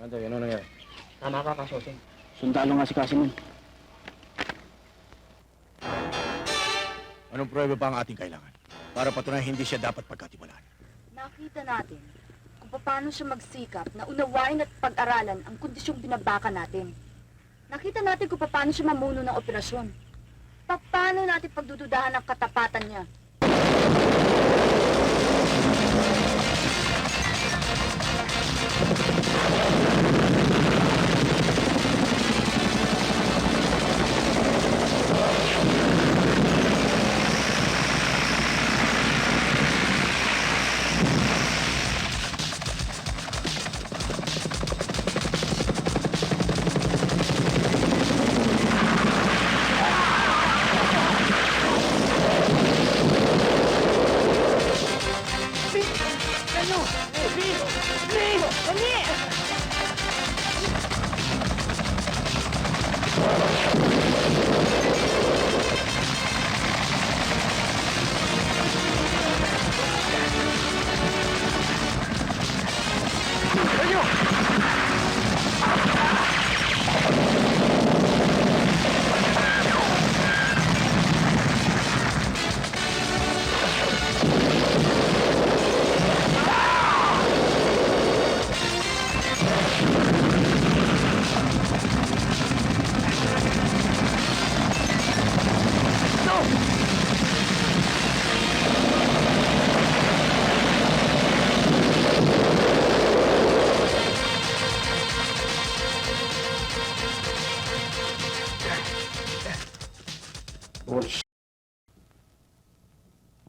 Anday, ano nangyari? Tama ka, Kasosing. Sundalo nga si Casimon. Anong prueba pa ang ating kailangan? Para patunayan hindi siya dapat pagkatiwalaan. Nakita natin kung paano siya magsikap na unawain at pag-aralan ang kondisyong binabaka natin. Nakita natin kung paano siya mamuno ng operasyon. Paano natin pagdududahan ang katapatan niya. Vivo, Não! Não!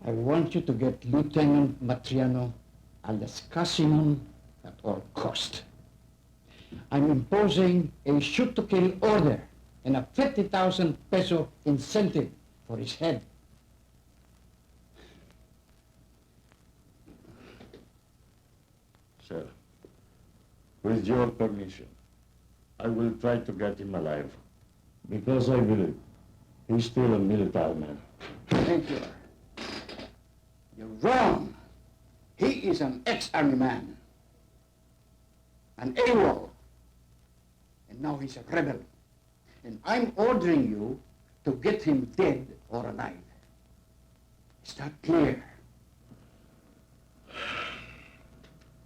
I want you to get Lieutenant Matriano alias Casimon at all cost. I'm imposing a shoot-to-kill order and a 50,000 peso incentive for his head. Sir, with your permission, I will try to get him alive. Because I believe he's still a military man. Thank you. You're wrong. He is an ex-army man. An AWOL. And now he's a rebel. And I'm ordering you to get him dead or alive. Is that clear?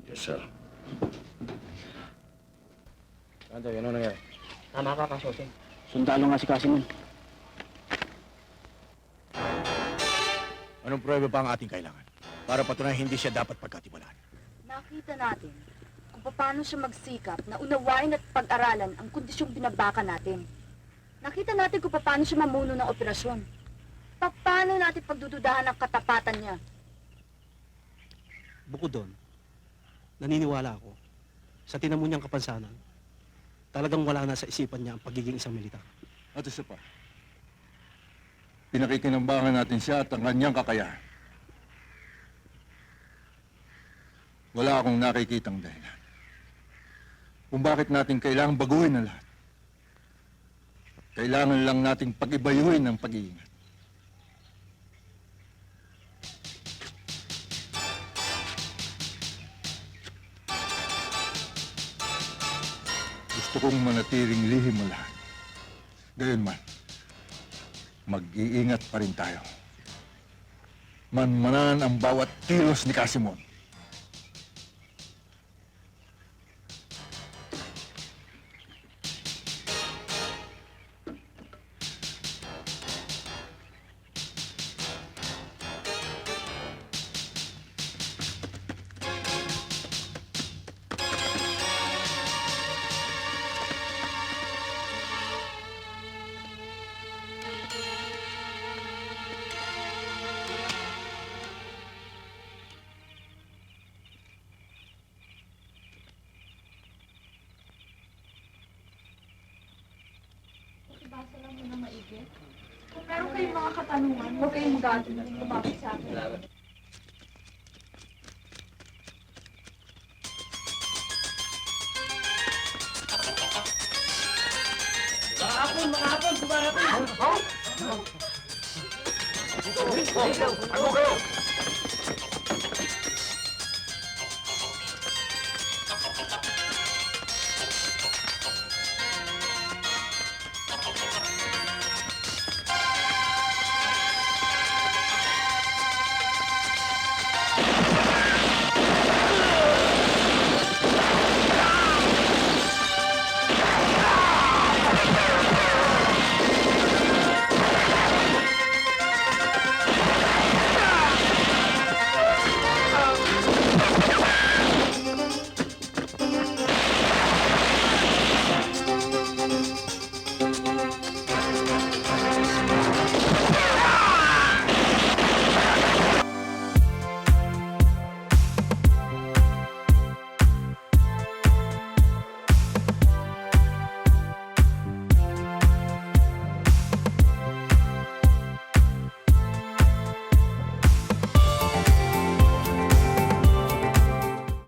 Yes, sir. Anday, ano nangyari? Tama ka, Kasosing. Sundalo nga si Casimon. Anong prueba pa ang ating kailangan? Para patunayan hindi siya dapat pagkatiwalaan. Nakita natin kung paano siya magsikap na unawain at pag-aralan ang kondisyong binabaka natin. Nakita natin kung paano siya mamuno ng operasyon. Paano natin pagdududahan ang katapatan niya. Bukod doon, naniniwala ako, sa tinamo niyang kapansanan, talagang wala na sa isipan niya ang pagiging isang militar. At isa pa, pinakikinambangan natin siya at ang kanyang kakayahan. Wala akong nakikitang dahilan kung bakit natin kailangang baguhin ang lahat. Kailangan lang nating pag-ibayuhin ang pag-iingat. Gusto kong manatiling lihim ang lahat. Gayon man, mag-iingat pa rin tayo. Manmanan ang bawat kilos ni Casimon. Kung meron kayong mga katanungan, huwag kayong magalit na lumapit sa akin.